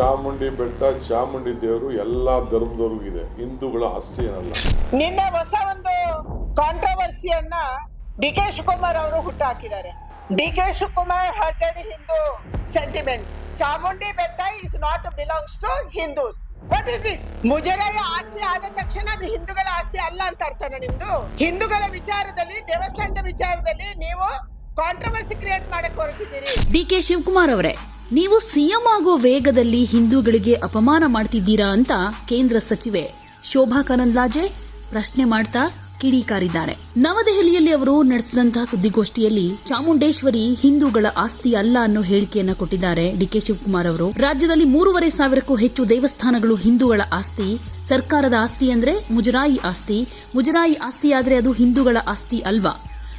ಚಾಮುಂಡಿ ಬೆಟ್ಟ, ಚಾಮುಂಡಿ ದೇವರು ಎಲ್ಲಾ ಧರ್ಮದವ್ರಿಗೂ ಇದೆ. ಹಿಂದೂಗಳ ಆಸ್ತಿ ಏನಲ್ಲ. ನಿನ್ನೆ ಹೊಸ ಒಂದು ಕಾಂಟ್ರವರ್ಸಿಯನ್ನ ಡಿ ಕೆ ಶಿವಕುಮಾರ್ ಅವರು ಹುಟ್ಟಾಕಿದ್ದಾರೆ. D K Shivakumar hurted Hindu sentiments Chamundi Betta is not belongs to Hindus what is this ಮುಜರಾಯ ಆಸ್ತಿ ಆದ ತಕ್ಷಣ ಅದು ಹಿಂದೂಗಳ ಆಸ್ತಿ ಅಲ್ಲ ಅಂತ ಅರ್ಥನ ನಿಮ್ದು? ಹಿಂದೂಗಳ ವಿಚಾರದಲ್ಲಿ, ದೇವಸ್ಥಾನದ ವಿಚಾರದಲ್ಲಿ ನೀವು ಕಾಂಟ್ರವರ್ಸಿ ಕ್ರಿಯೇಟ್ ಹೊರಟಿದ್ದೀರಿ. ಡಿಕೆ ಶಿವಕುಮಾರ್ ಅವರೇ, ನೀವು ಸಿಎಂ ಆಗೋ ವೇಗದಲ್ಲಿ ಹಿಂದೂಗಳಿಗೆ ಅಪಮಾನ ಮಾಡ್ತಿದ್ದೀರಾ ಅಂತ ಕೇಂದ್ರ ಸಚಿವೆ ಶೋಭಾ ಕರಂದ್ಲಾಜೆ ಪ್ರಶ್ನೆ ಮಾಡ್ತಾ ಕಿಡಿಕಾರಿದ್ದಾರೆ. ನವದೆಹಲಿಯಲ್ಲಿ ಅವರು ನಡೆಸಿದಂತಹ ಸುದ್ದಿಗೋಷ್ಠಿಯಲ್ಲಿ ಚಾಮುಂಡೇಶ್ವರಿ ಹಿಂದೂಗಳ ಆಸ್ತಿ ಅಲ್ಲ ಅನ್ನೋ ಹೇಳಿಕೆಯನ್ನ ಕೊಟ್ಟಿದ್ದಾರೆ ಡಿಕೆ ಶಿವಕುಮಾರ್ ಅವರು. ರಾಜ್ಯದಲ್ಲಿ ಮೂರುವರೆ ಸಾವಿರಕ್ಕೂ ಹೆಚ್ಚು ದೇವಸ್ಥಾನಗಳು ಹಿಂದೂಗಳ ಆಸ್ತಿ, ಸರ್ಕಾರದ ಆಸ್ತಿ ಅಂದ್ರೆ ಮುಜರಾಯಿ ಆಸ್ತಿ. ಮುಜರಾಯಿ ಆಸ್ತಿಯಾದ್ರೆ ಅದು ಹಿಂದೂಗಳ ಆಸ್ತಿ ಅಲ್ವಾ?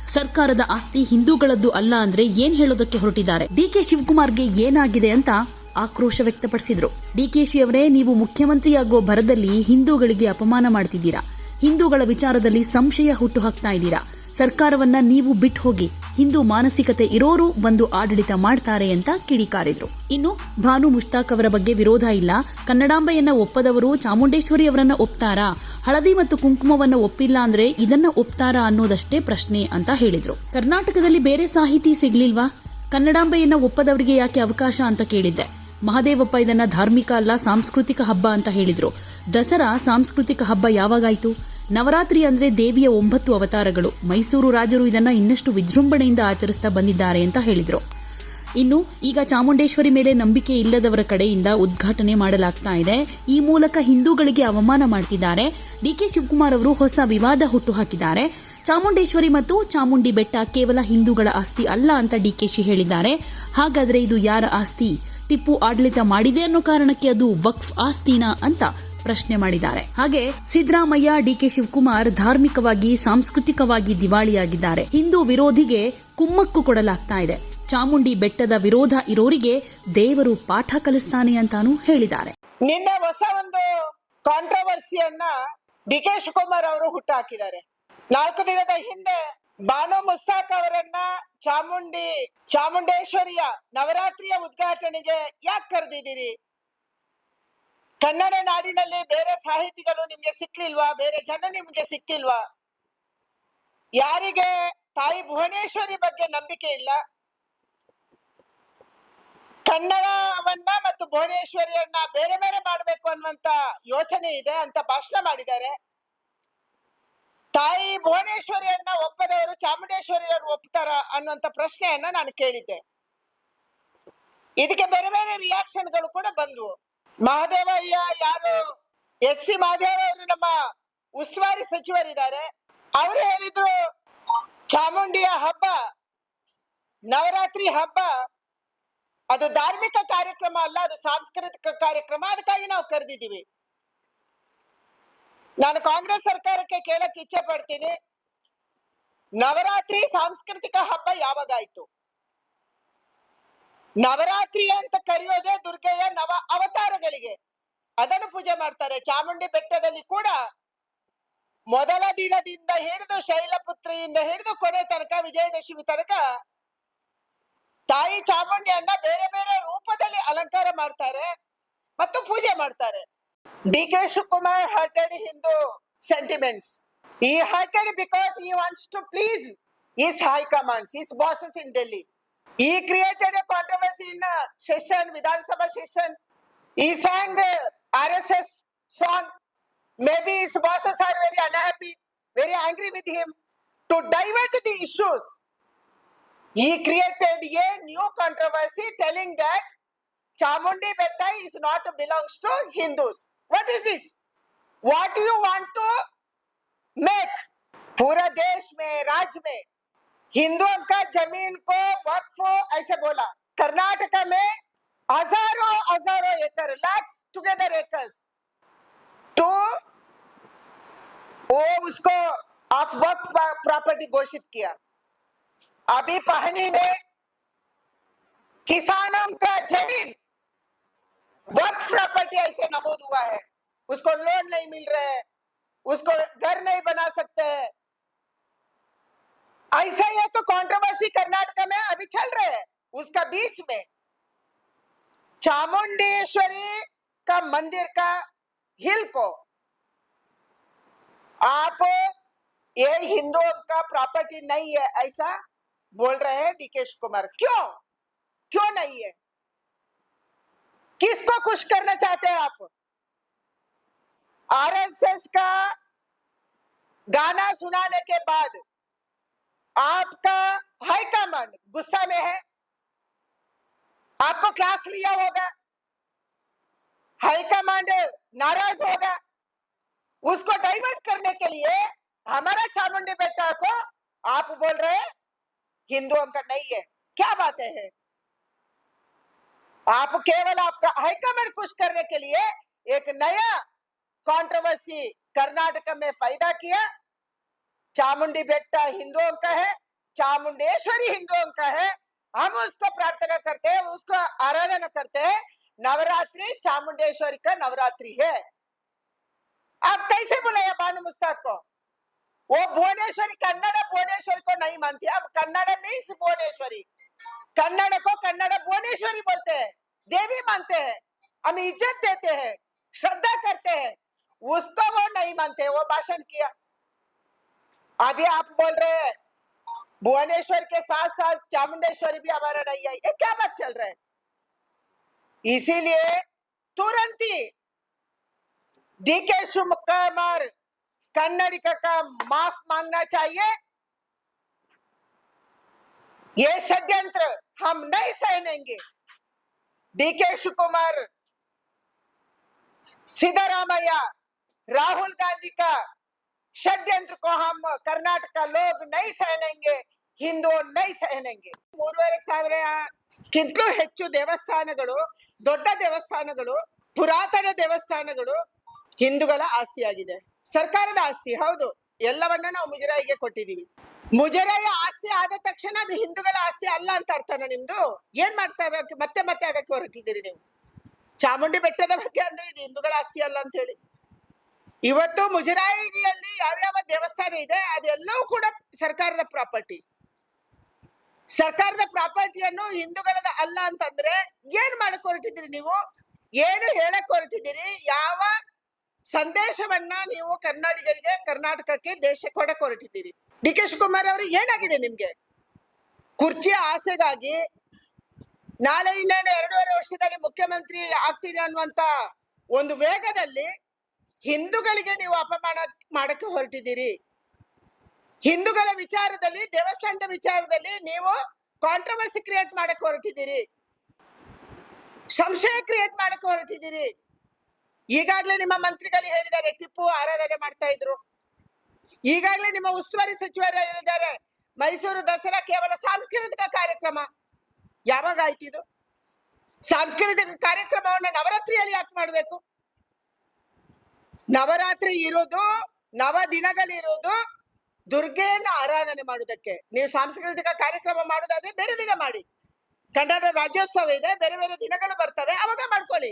ಸರ್ಕಾರದ ಆಸ್ತಿ ಹಿಂದೂಗಳದ್ದು ಅಲ್ಲ ಅಂದ್ರೆ ಏನ್ ಹೇಳೋದಕ್ಕೆ ಹೊರಟಿದ್ದಾರೆ? ಡಿಕೆ ಶಿವಕುಮಾರ್ಗೆ ಏನಾಗಿದೆ ಅಂತ ಆಕ್ರೋಶ ವ್ಯಕ್ತಪಡಿಸಿದ್ರು. ಡಿಕೆಶಿ ಅವರೇ, ನೀವು ಮುಖ್ಯಮಂತ್ರಿಯಾಗುವ ಭರದಲ್ಲಿ ಹಿಂದೂಗಳಿಗೆ ಅಪಮಾನ ಮಾಡ್ತಿದ್ದೀರಾ? ಹಿಂದೂಗಳ ವಿಚಾರದಲ್ಲಿ ಸಂಶಯ ಹುಟ್ಟು ಹಾಕ್ತಾ ಇದ್ದೀರಾ? ಸರ್ಕಾರವನ್ನ ನೀವು ಬಿಟ್ಟು ಹೋಗಿ. ಹಿಂದೂ ಮಾನಸಿಕತೆ ಇರೋರು ಬಂದು ಆಡಳಿತ ಮಾಡ್ತಾರೆ ಅಂತ ಕಿಡಿಕಾರಿದ್ರು. ಇನ್ನು ಭಾನು ಮುಷ್ತಾಕ್ ಅವರ ಬಗ್ಗೆ ವಿರೋಧ ಇಲ್ಲ. ಕನ್ನಡಾಂಬೆಯನ್ನ ಒಪ್ಪದವರು ಚಾಮುಂಡೇಶ್ವರಿ ಅವರನ್ನ ಒಪ್ತಾರಾ? ಹಳದಿ ಮತ್ತು ಕುಂಕುಮವನ್ನ ಒಪ್ಪಿಲ್ಲ ಅಂದ್ರೆ ಇದನ್ನ ಒಪ್ತಾರಾ ಅನ್ನೋದಷ್ಟೇ ಪ್ರಶ್ನೆ ಅಂತ ಹೇಳಿದ್ರು. ಕರ್ನಾಟಕದಲ್ಲಿ ಬೇರೆ ಸಾಹಿತಿ ಸಿಗ್ಲಿಲ್ವಾ? ಕನ್ನಡಾಂಬೆಯನ್ನ ಒಪ್ಪದವರಿಗೆ ಯಾಕೆ ಅವಕಾಶ ಅಂತ ಕೇಳಿದ್ದೆ. ಮಹದೇವಪ್ಪ ಇದನ್ನ ಧಾರ್ಮಿಕ ಅಲ್ಲ, ಸಾಂಸ್ಕೃತಿಕ ಹಬ್ಬ ಅಂತ ಹೇಳಿದ್ರು. ದಸರಾ ಸಾಂಸ್ಕೃತಿಕ ಹಬ್ಬ ಯಾವಾಗಾಯ್ತು? ನವರಾತ್ರಿ ಅಂದ್ರೆ ದೇವಿಯ ಒಂಬತ್ತು ಅವತಾರಗಳು. ಮೈಸೂರು ರಾಜರು ಇದನ್ನ ಇನ್ನಷ್ಟು ವಿಜೃಂಭಣೆಯಿಂದ ಆಚರಿಸ್ತಾ ಬಂದಿದ್ದಾರೆ ಅಂತ ಹೇಳಿದ್ರು. ಇನ್ನು ಈಗ ಚಾಮುಂಡೇಶ್ವರಿ ಮೇಲೆ ನಂಬಿಕೆ ಇಲ್ಲದವರ ಕಡೆಯಿಂದ ಉದ್ಘಾಟನೆ ಮಾಡಲಾಗ್ತಾ ಇದೆ. ಈ ಮೂಲಕ ಹಿಂದೂಗಳಿಗೆ ಅವಮಾನ ಮಾಡ್ತಿದ್ದಾರೆ. ಡಿಕೆ ಶಿವಕುಮಾರ್ ಅವರು ಹೊಸ ವಿವಾದ ಹುಟ್ಟು ಹಾಕಿದ್ದಾರೆ ಚಾಮುಂಡೇಶ್ವರಿ ಮತ್ತು ಚಾಮುಂಡಿ ಬೆಟ್ಟ ಕೇವಲ ಹಿಂದೂಗಳ ಆಸ್ತಿ ಅಲ್ಲ ಅಂತ ಡಿ ಕೆ ಶಿ ಹೇಳಿದ್ದಾರೆ. ಹಾಗಾದರೆ ಇದು ಯಾರ ಆಸ್ತಿ? ಟಿಪ್ಪು ಆಡಳಿತ ಮಾಡಿದೆ ಅನ್ನೋ ಕಾರಣಕ್ಕೆ ಅದು ವಕ್ಫ್ ಆಸ್ತಿನಾ ಅಂತ ಪ್ರಶ್ನೆ ಮಾಡಿದ್ದಾರೆ. ಹಾಗೆ ಸಿದ್ದರಾಮಯ್ಯ ಡಿಕೆ ಶಿವಕುಮಾರ್ ಧಾರ್ಮಿಕವಾಗಿ, ಸಾಂಸ್ಕೃತಿಕವಾಗಿ ದಿವಾಳಿಯಾಗಿದ್ದಾರೆ. ಹಿಂದೂ ವಿರೋಧಿಗೆ ಕುಮ್ಮಕ್ಕು ಕೊಡಲಾಗ್ತಾ ಇದೆ. ಚಾಮುಂಡಿ ಬೆಟ್ಟದ ವಿರೋಧ ಇರೋರಿಗೆ ದೇವರು ಪಾಠ ಕಲಿಸ್ತಾನೆ ಅಂತಾನೂ ಹೇಳಿದ್ದಾರೆ. ನಿನ್ನೆ ಹೊಸ ಒಂದು ಕಾಂಟ್ರವರ್ಸಿಯನ್ನ ಡಿ ಕೆ ಶಿವಕುಮಾರ್ ಅವರು ಹುಟ್ಟಾಕಿದ್ದಾರೆ. ನಾಲ್ಕು ದಿನದ ಹಿಂದೆ ಬಾನು ಮುಸ್ತಾಕ್ ಅವರನ್ನ ಚಾಮುಂಡಿ, ಚಾಮುಂಡೇಶ್ವರಿಯ ನವರಾತ್ರಿಯ ಉದ್ಘಾಟನೆಗೆ ಯಾಕೆ ಕರೆದಿದ್ದೀರಿ? ಕನ್ನಡ ನಾಡಿನಲ್ಲಿ ಬೇರೆ ಸಾಹಿತಿಗಳು ನಿಮ್ಗೆ ಸಿಕ್ಲಿಲ್ವಾ? ಬೇರೆ ಜನ ನಿಮ್ಗೆ ಸಿಕ್ಕಿಲ್ವಾ? ಯಾರಿಗೆ ತಾಯಿ ಭುವನೇಶ್ವರಿ ಬಗ್ಗೆ ನಂಬಿಕೆ ಇಲ್ಲ? ಕನ್ನಡವನ್ನ ಮತ್ತು ಭುವನೇಶ್ವರಿಯನ್ನ ಬೇರೆ ಬೇರೆ ಮಾಡಬೇಕು ಅನ್ನುವಂತ ಯೋಚನೆ ಇದೆ ಅಂತ ಭಾಷಣ ಮಾಡಿದ್ದಾರೆ. ತಾಯಿ ಭುವನೇಶ್ವರಿಯನ್ನ ಒಪ್ಪದವರು ಚಾಮುಂಡೇಶ್ವರಿಯವರು ಒಪ್ತಾರ ಅನ್ನುವಂತ ಪ್ರಶ್ನೆಯನ್ನ ನಾನು ಕೇಳಿದ್ದೆ. ಇದಕ್ಕೆ ಬೇರೆ ಬೇರೆ ರಿಯಾಕ್ಷನ್ಗಳು ಕೂಡ ಬಂದ್ವು. ಮಹಾದೇವಯ್ಯ ಯಾರು? ಎಸ್ ಸಿ ಮಹದೇವ ಅವರು ನಮ್ಮ ಉಸ್ತುವಾರಿ ಸಚಿವರಿದ್ದಾರೆ. ಅವರು ಹೇಳಿದ್ರು, ಚಾಮುಂಡಿಯ ಹಬ್ಬ, ನವರಾತ್ರಿ ಹಬ್ಬ, ಅದು ಧಾರ್ಮಿಕ ಕಾರ್ಯಕ್ರಮ ಅಲ್ಲ, ಅದು ಸಾಂಸ್ಕೃತಿಕ ಕಾರ್ಯಕ್ರಮ, ಅದಕ್ಕಾಗಿ ನಾವು ಕರೆದಿದ್ದೀವಿ. ನಾನು ಕಾಂಗ್ರೆಸ್ ಸರ್ಕಾರಕ್ಕೆ ಕೇಳಕ್ ಇಚ್ಛೆ ಪಡ್ತೀನಿ. ನವರಾತ್ರಿ ಸಾಂಸ್ಕೃತಿಕ ಹಬ್ಬ ಯಾವಾಗಾಯ್ತು? ನವರಾತ್ರಿ ಅಂತ ಕರೆಯೋದೇ ದುರ್ಗೆಯ ನವ ಅವತಾರಗಳಿಗೆ. ಅದನ್ನು ಪೂಜೆ ಮಾಡ್ತಾರೆ. ಚಾಮುಂಡಿ ಬೆಟ್ಟದಲ್ಲಿ ಕೂಡ ಮೊದಲ ದಿನದಿಂದ ಹಿಡಿದು ಶೈಲಪುತ್ರಿಯಿಂದ ಹಿಡಿದು ಕೊನೆ ತನಕ, ವಿಜಯದಶಮಿ ತನಕ ತಾಯಿ ಚಾಮುಂಡಿಯನ್ನ ಬೇರೆ ಬೇರೆ ರೂಪದಲ್ಲಿ ಅಲಂಕಾರ ಮಾಡ್ತಾರೆ ಮತ್ತು ಪೂಜೆ ಮಾಡ್ತಾರೆ. D K Shivakumar hurted Hindu sentiments he hurted because he wants to please his high commands his bosses in Delhi he created a controversy in uh, session, Vidhan Sabha session. He sang uh, RSS song. Maybe his bosses are very unhappy, very angry with him. To divert the issues, he created a new controversy telling that Chamundi Betta is not belongs to Hindus. What is this? What do you want to make? पूरा देश में, राज्य में, हिंदुओं का ज़मीन को वक्फ ऐसे बोला कर्नाटक में हज़ारों हज़ारों एकड़ लैक्स टुगेदर एकर्स तो वो उसको ऑफ़ वक्त प्रॉपर्टी घोषित किया अभी पहनी में किसानों का ज़मीन वक्फ प्रॉपर्टी ऐसे नमूद हुआ है? उसको लोन नहीं मिल रहे है। उसको घर नहीं बना सकते हैं। ऐसा ही एक कंट्रोवर्सी कर्नाटक में अभी चल रहे हैं। उसका बीच में चामुंडेश्वरी का मंदिर का हिल को आप ये हिंदुओं का प्रॉपर्टी नहीं है, ऐसा बोल रहे हैं डीकेश कुमार क्यों? क्यों नहीं है? किसको खुश करना चाहते हैं आप? आरएसएस का गाना सुनाने के बाद आपका हाईकमांड गुस्सा में है? आपको क्लास लिया होगा? हाईकमांड नाराज़ होगा? उसको डाइवर्ट करने के लिए हमारा चामुंडी बेटा को आप बोल रहे हिंदुओं का नहीं है। क्या बातें हैं? आप केवल आपका हाईकमांड खुश करने के लिए एक नया कंट्रोवर्सी कर्नाटक में पैदा किया। चामुंडी बेटा हिंदुओं का है, चामुंडेश्वरी हिंदुओं का है। हम उसको प्रार्थना करते हैं, उसको आराधना करते हैं। नवरात्रि चामुंडेश्वरी का नवरात्रि है। आप कैसे बुलाया बानु मुस्ताक को? वो भुवनेश्वरी, कन्नड़ भुवनेश्वरी को नहीं मानती। अब कन्नड़ मीन्स भुवनेश्वरी। कन्नड़ को कन्नड़ भुवनेश्वरी बोलते हैं, देवी मानते हैं, हम इज़्ज़त देते हैं, श्रद्धा करते हैं, उसको वो नहीं मानते, वो भाषण किया। अभी आप बोल रहे हैं, भुवनेश्वर के साथ साथ चामुंडेश्वरी भी हमारा नहीं आई, ये क्या बात चल रहा है? इसीलिए तुरंत ही डीके शिवकुमार कन्नडिका का माफ़ मांगना चाहिए ये षड्यंत्र हम नहीं सहनेंगे डीके शिवकुमार सिद्धरामैया राहुल गांधी का ಷಡ್ಯಂತ್ರ को हम कर्नाटक का लोग नहीं सहनेंगे ಹಿಂದೂ नहीं ಸಹನೆಂಗೆ ಮೂರುವರೆ ಸಾವಿರಕ್ಕಿಂತಲೂ ಹೆಚ್ಚು ದೇವಸ್ಥಾನಗಳು ದೊಡ್ಡ ದೇವಸ್ಥಾನಗಳು ಪುರಾತನ ದೇವಸ್ಥಾನಗಳು ಹಿಂದೂಗಳ ಆಸ್ತಿಯಾಗಿದೆ ಸರ್ಕಾರದ ಆಸ್ತಿ ಹೌದು ಎಲ್ಲವನ್ನ ನಾವು ಮುಜರಾಯಿಗೆ ಕೊಟ್ಟಿದೀವಿ ಮುಜರಾಯಿ ಆಸ್ತಿ ಆದ ತಕ್ಷಣ ಅದು ಹಿಂದೂಗಳ ಆಸ್ತಿ ಅಲ್ಲ ಅಂತ ಅರ್ಥನ ನಿಮ್ದು? ಏನ್ ಮಾಡ್ತಾ ಇರೋಕೆ ಮತ್ತೆ ಮತ್ತೆ ಆಡಕ್ಕೆ ಹೊರಟಿದ್ದೀರಿ ನೀವು? ಚಾಮುಂಡಿ ಬೆಟ್ಟದ ಬಗ್ಗೆ ಅಂದ್ರೆ ಇದು ಹಿಂದೂಗಳ ಆಸ್ತಿ ಅಲ್ಲ ಅಂತ ಹೇಳಿ. ಇವತ್ತು ಮುಜರಾಯಿಯಲ್ಲಿ ಯಾವ್ಯಾವ ದೇವಸ್ಥಾನ ಇದೆ, ಅದೆಲ್ಲವೂ ಕೂಡ ಸರ್ಕಾರದ ಪ್ರಾಪರ್ಟಿ. ಸರ್ಕಾರದ ಪ್ರಾಪರ್ಟಿಯನ್ನು ಹಿಂದೂಗಳದ ಅಲ್ಲ ಅಂತಂದ್ರೆ ಏನ್ ಮಾಡಕ್ ಹೊರಟಿದ್ದೀರಿ ನೀವು? ಏನು ಹೇಳಕ್ ಹೊರಟಿದ್ದೀರಿ? ಯಾವ ಸಂದೇಶವನ್ನ ನೀವು ಕನ್ನಡಿಗರಿಗೆ, ಕರ್ನಾಟಕಕ್ಕೆ ದೇಶ ಕೊಡಕ್ ಹೊರಟಿದ್ದೀರಿ. ಡಿ ಕೆ ಶಿವಕುಮಾರ್ ಅವ್ರಿಗೆ ಏನಾಗಿದೆ ನಿಮ್ಗೆ? ಕುರ್ಚಿಯ ಆಸೆಗಾಗಿ ನಾಳೆ ಇನ್ನೇನು ಎರಡೂವರೆ ವರ್ಷದಲ್ಲಿ ಮುಖ್ಯಮಂತ್ರಿ ಆಗ್ತೀರಿ ಅನ್ನುವಂತ ಒಂದು ವೇಗದಲ್ಲಿ ಹಿಂದೂಗಳಿಗೆ ನೀವು ಅಪಮಾನ ಮಾಡಕ್ಕೆ ಹೊರಟಿದ್ದೀರಿ. ಹಿಂದೂಗಳ ವಿಚಾರದಲ್ಲಿ, ದೇವಸ್ಥಾನದ ವಿಚಾರದಲ್ಲಿ ನೀವು ಕಾಂಟ್ರವರ್ಸಿ ಕ್ರಿಯೇಟ್ ಮಾಡಕ್ಕೆ ಹೊರಟಿದ್ದೀರಿ. ಸಂಶಯ ಕ್ರಿಯೇಟ್ ಮಾಡಕ್ಕೆ ಹೊರಟಿದ್ದೀರಿ. ಈಗಾಗಲೇ ನಿಮ್ಮ ಮಂತ್ರಿಗಳು ಹೇಳಿದ್ದಾರೆ, ಟಿಪ್ಪು ಆರಾಧನೆ ಮಾಡ್ತಾ ಇದ್ರು. ಈಗಾಗಲೇ ನಿಮ್ಮ ಉಸ್ತುವಾರಿ ಸಚಿವರು ಹೇಳಿದ್ದಾರೆ, ಮೈಸೂರು ದಸರಾ ಕೇವಲ ಸಾಂಸ್ಕೃತಿಕ ಕಾರ್ಯಕ್ರಮ. ಯಾವಾಗ ಆಯ್ತು ಇದು? ಸಾಂಸ್ಕೃತಿಕ ಕಾರ್ಯಕ್ರಮವನ್ನ ನವರಾತ್ರಿಯಲ್ಲಿ ಯಾಕೆ ಮಾಡಬೇಕು? ನವರಾತ್ರಿ ಇರೋದು ನವ ದಿನಗಳಿರೋದು ದುರ್ಗೆಯನ್ನ ಆರಾಧನೆ ಮಾಡುವುದಕ್ಕೆ. ನೀವು ಸಾಂಸ್ಕೃತಿಕ ಕಾರ್ಯಕ್ರಮ ಮಾಡುದಾದ್ರೆ ಬೇರೆ ದಿನ ಮಾಡಿ. ಕನ್ನಡ ರಾಜ್ಯೋತ್ಸವ ಇದೆ, ಬೇರೆ ಬೇರೆ ದಿನಗಳು ಬರ್ತವೆ, ಅವಾಗ ಮಾಡ್ಕೊಳ್ಳಿ.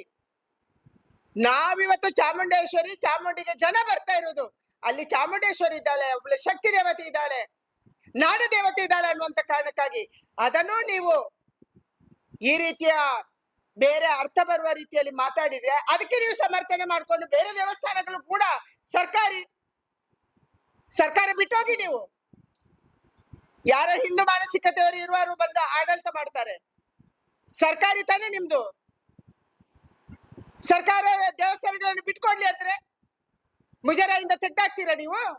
ನಾವಿವತ್ತು ಚಾಮುಂಡೇಶ್ವರಿ ಚಾಮುಂಡಿಗೆ ಜನ ಬರ್ತಾ ಇರೋದು ಅಲ್ಲಿ ಚಾಮುಂಡೇಶ್ವರಿ ಇದ್ದಾಳೆ, ಒಬ್ಳು ಶಕ್ತಿ ದೇವತೆ ಇದ್ದಾಳೆ ನಾಡ ದೇವತೆ ಇದ್ದಾಳೆ ಅನ್ನುವಂತ ಕಾರಣಕ್ಕಾಗಿ ಅದನ್ನು ನೀವು ಈ ರೀತಿಯ ಬೇರೆ ಅರ್ಥ ಬರುವ ರೀತಿಯಲ್ಲಿ ಮಾತಾಡಿದ್ರೆ ಅದಕ್ಕೆ ನೀವು ಸಮರ್ಥನೆ ಮಾಡ್ಕೊಂಡು ಬೇರೆ ದೇವಸ್ಥಾನಗಳು ಕೂಡ ಸರ್ಕಾರಿ, ಸರ್ಕಾರ ಬಿಟ್ಟೋಗಿ ನೀವು. ಯಾರ ಹಿಂದೂ ಮಾನಸಿಕತೆಯವರು ಇರುವರು ಬಂದು ಆಡಳಿತ ಮಾಡ್ತಾರೆ. ಸರ್ಕಾರಿ ತಾನೇ ನಿಮ್ದು. ಸರ್ಕಾರ ದೇವಸ್ಥಾನಗಳನ್ನು ಬಿಟ್ಕೊಡ್ಲಿ ಅಂದ್ರೆ ಮುಜರಾಯಿಂದ ತೆಗ್ದಾಕ್ತೀರಾ ನೀವು?